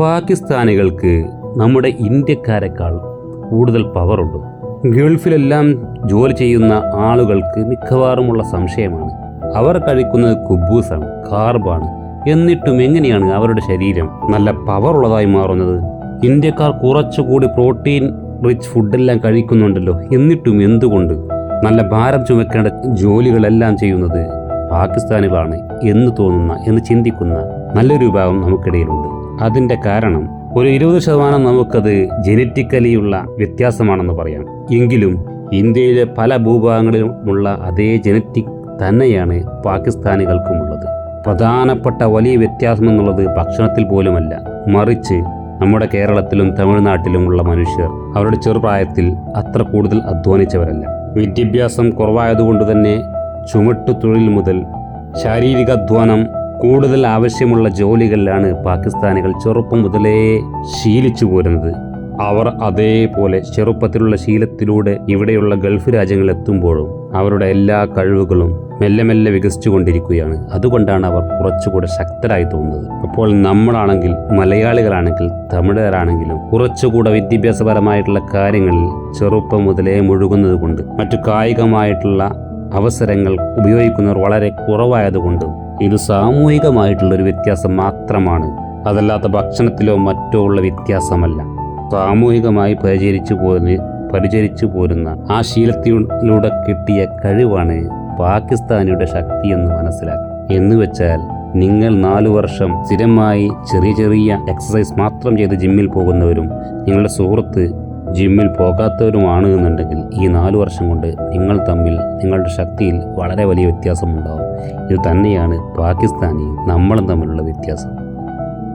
പാകിസ്ഥാനികൾക്ക് നമ്മുടെ ഇന്ത്യക്കാരെക്കാൾ കൂടുതൽ പവറുണ്ട്. ഗൾഫിലെല്ലാം ജോലി ചെയ്യുന്ന ആളുകൾക്ക് മിക്കവാറുമുള്ള സംശയമാണ്. അവർ കഴിക്കുന്നത് കുബൂസാണ് കാർബാണ്. എന്നിട്ടും എങ്ങനെയാണ് അവരുടെ ശരീരം നല്ല പവർ ഉള്ളതായി മാറുന്നത്? ഇന്ത്യക്കാർ കുറച്ചുകൂടി പ്രോട്ടീൻ റിച്ച് ഫുഡെല്ലാം കഴിക്കുന്നുണ്ടല്ലോ. എന്നിട്ടും എന്തുകൊണ്ട് നല്ല ഭാരം ചുമക്കേണ്ട ജോലികളെല്ലാം ചെയ്യുന്നത് പാകിസ്ഥാനികളാണ് എന്ന് തോന്നുന്ന എന്ന് ചിന്തിക്കുന്ന നല്ലൊരു വിഭാഗം നമുക്കിടയിലുണ്ട്. അതിന്റെ കാരണം ഒരു ഇരുപത് ശതമാനം നമുക്കത് ജനറ്റിക്കലിയുള്ള വ്യത്യാസമാണെന്ന് പറയാം. എങ്കിലും ഇന്ത്യയിലെ പല ഭൂഭാഗങ്ങളിലുമുള്ള അതേ ജനറ്റിക് തന്നെയാണ് പാകിസ്ഥാനികൾക്കുമുള്ളത്. പ്രധാനപ്പെട്ട വലിയ വ്യത്യാസം എന്നുള്ളത് ഭക്ഷണത്തിൽ പോലുമല്ല. മറിച്ച് നമ്മുടെ കേരളത്തിലും തമിഴ്നാട്ടിലുമുള്ള മനുഷ്യർ അവരുടെ ചെറുപ്രായത്തിൽ അത്ര കൂടുതൽ അധ്വാനിച്ചവരല്ല. വിദ്യാഭ്യാസം കുറവായതുകൊണ്ട് തന്നെ ചുമട്ടു തൊഴിൽ മുതൽ ശാരീരിക അധ്വാനം കൂടുതൽ ആവശ്യമുള്ള ജോലികളിലാണ് പാകിസ്ഥാനികൾ ചെറുപ്പം മുതലേ ശീലിച്ചു പോരുന്നത്. അവർ അതേപോലെ ചെറുപ്പത്തിലുള്ള ശീലത്തിലൂടെ ഇവിടെയുള്ള ഗൾഫ് രാജ്യങ്ങളിൽ എത്തുമ്പോഴും അവരുടെ എല്ലാ കഴിവുകളും മെല്ലെ മെല്ലെ വികസിച്ചുകൊണ്ടിരിക്കുകയാണ്. അതുകൊണ്ടാണ് അവർ കുറച്ചുകൂടെ ശക്തരായി തോന്നുന്നത്. അപ്പോൾ നമ്മളാണെങ്കിൽ മലയാളികളാണെങ്കിൽ തമിഴരാണെങ്കിലും കുറച്ചുകൂടെ വിദ്യാഭ്യാസപരമായിട്ടുള്ള കാര്യങ്ങളിൽ ചെറുപ്പം മുതലേ മുഴുകുന്നത് കൊണ്ട് മറ്റു കായികമായിട്ടുള്ള അവസരങ്ങൾ ഉപയോഗിക്കുന്നവർ വളരെ കുറവായതുകൊണ്ടും ഇത് സാമൂഹികമായിട്ടുള്ളൊരു വ്യത്യാസം മാത്രമാണ്. അതല്ലാത്ത ഭക്ഷണത്തിലോ മറ്റോ ഉള്ള വ്യത്യാസമല്ല. സാമൂഹികമായി പരിചരിച്ചു പോരുന്ന പരിചരിച്ചു പോരുന്ന ആ ശീലത്തിലൂടെ കിട്ടിയ കഴിവാണ് പാകിസ്ഥാനിയുടെ ശക്തി എന്ന് മനസ്സിലാക്കുക എന്ന് വെച്ചാൽ നിങ്ങൾ നാലു വർഷം സ്ഥിരമായി ചെറിയ ചെറിയ എക്സസൈസ് മാത്രം ചെയ്ത് ജിമ്മിൽ പോകുന്നവരും നിങ്ങളുടെ സുഹൃത്ത് ജിമ്മിൽ പോകാത്തവരുമാണ് എന്നുണ്ടെങ്കിൽ ഈ നാല് വർഷം കൊണ്ട് നിങ്ങൾ തമ്മിൽ നിങ്ങളുടെ ശക്തിയിൽ വളരെ വലിയ വ്യത്യാസമുണ്ടാകും ഇത് തന്നെയാണ് പാകിസ്ഥാനിയും നമ്മളും തമ്മിലുള്ള വ്യത്യാസം.